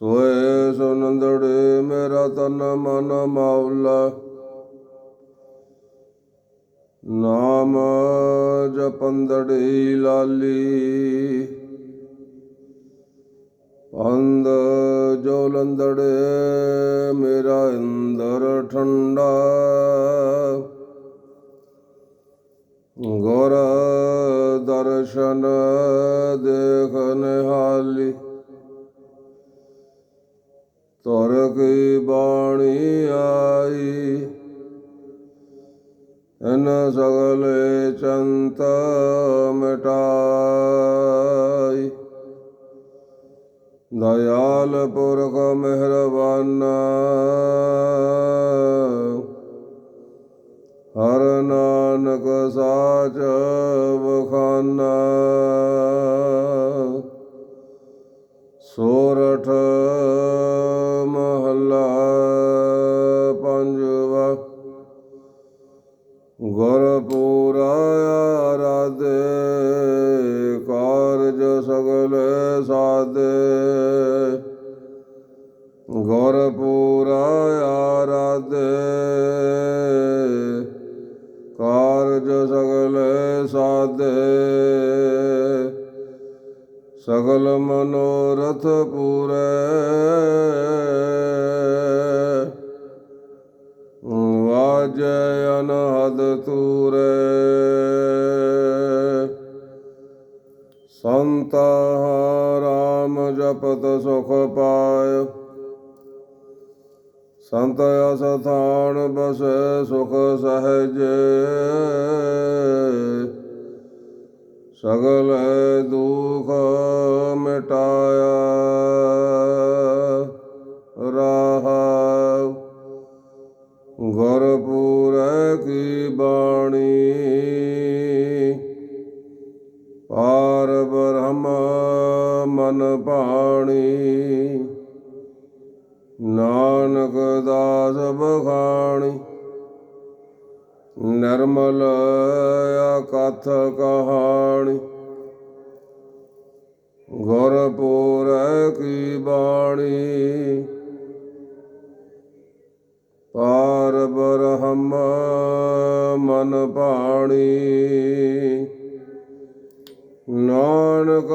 ਸੋਏ ਸੁਨੰਦੜੇ ਮੇਰਾ ਤਨ ਮਨ ਮਾਉਲਾ। ਨਾਮ ਜਪੰਦੜੀ ਲਾਲੀ। ਅੰਦ ਜੋ ਲੰਦੜੇ ਮੇਰਾ ਇੰਦਰ ਠੰਡਾ। ਗੋਰ ਦਰਸ਼ਨ ਦੇਖ ਨਿਹਾਲੀ। ਤੁਰ ਕੀ ਬਾਣੀ ਆਈ। ਇਨ ਸਗਲੇ ਚੰਤ ਮਿਟਾਈ। ਦਇਆਲ ਪੁਰਖ ਮਿਹਰਬਾਨਾ। ਹਰ ਨਾਨਕ ਸਾਚ ਬਖਾਨਾ ਸੋਰਠ ਕਾਰਜ ਸਗਲ ਸਾਧੇ। ਗੁਰਪੂਰਾ ਆਰਾਧੇ। ਕਾਰਜ ਸਗਲ ਸਾਧੇ। ਸਗਲ ਮਨੋਰਥ ਪੂਰੇ। ਵਾਜੈ ਅਨਹਦ ਤੂਰੇ। ਸੰਤ ਰਾਮ ਜਪਤ ਸੁਖ ਪਾਇ। ਸੰਤ ਅਸਥਾਨ ਬਸੈ ਸੁਖ ਸਹਜੇ। ਸਗਲ ਦੁਖ ਮਿਟਾ ਮਨ ਪਾਣੀ ਨਾਨਕ ਦਾਸ ਬਖਾਣੀ। ਨਰਮਲ ਕਥ ਕਹਾਣੀ। ਗੁਰਪੂਰੈ ਕੀ ਬਾਣੀ। ਪਾਰ ਬ੍ਰਹਮ ਮਨ ਪਾਣੀ ਨਾਨਕ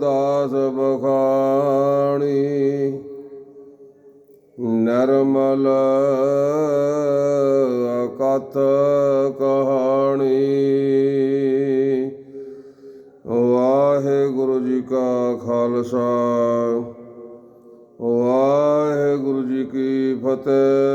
ਦਾਸ ਬਖਾਣੀ ਨਰਮਲ ਕਥ ਕਹਾਣੀ। ਵਾਹਿਗੁਰੂ ਜੀ ਕਾ ਖਾਲਸਾ ਵਾਹਿਗੁਰੂ ਜੀ ਕੀ ਫਤਿਹ।